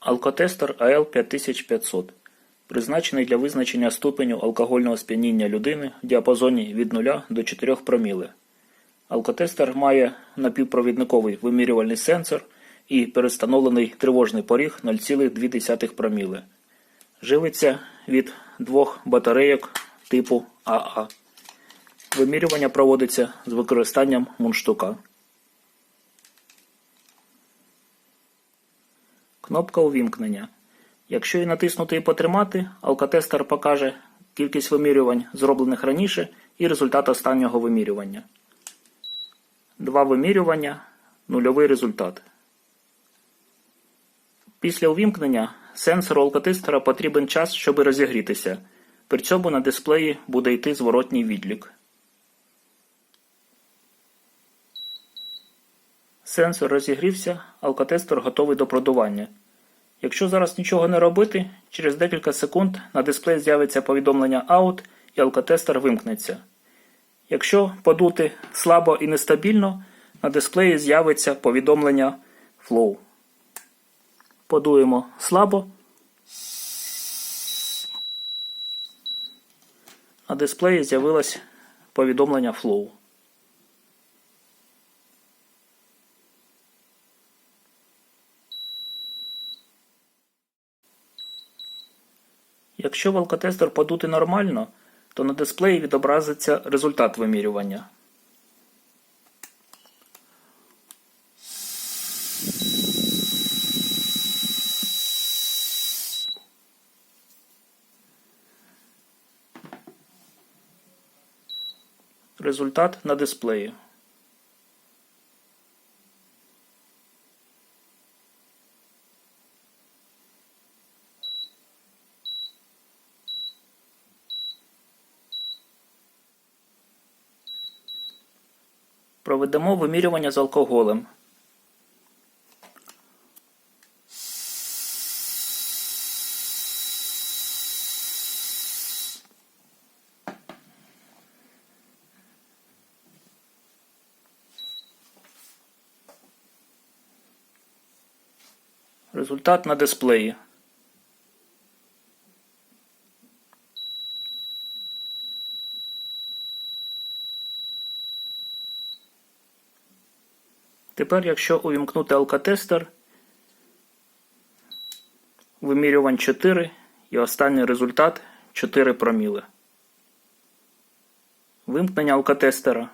Алкотестер АЛ5500 призначений для визначення ступеню алкогольного сп'яніння людини в діапазоні від 0 до 4 проміле. Алкотестер має напівпровідниковий вимірювальний сенсор і перестановлений тривожний поріг 0,2 проміле. Живиться від двох батарейок типу АА. Вимірювання проводиться з використанням мундштука. Кнопка увімкнення. Якщо її натиснути і потримати, алкотестер покаже кількість вимірювань, зроблених раніше, і результат останнього вимірювання. Два вимірювання, нульовий результат. Після увімкнення сенсору алкотестера потрібен час, щоб розігрітися. При цьому на дисплеї буде йти зворотній відлік. Сенсор розігрівся, алкотестер готовий до продування. Якщо зараз нічого не робити, через декілька секунд на дисплеї з'явиться повідомлення Out і алкотестер вимкнеться. Якщо подути слабо і нестабільно, на дисплеї з'явиться повідомлення Flow. Подуємо слабо. На дисплеї з'явилось повідомлення Flow. Якщо в алкотестер подути нормально, то на дисплеї відобразиться результат вимірювання. Результат на дисплеї. Проведемо вимірювання з алкоголем. Результат на дисплеї. Тепер, якщо увімкнути алкотестер, вимірювань 4 і останній результат 4 проміли. Вимкнення алкотестера.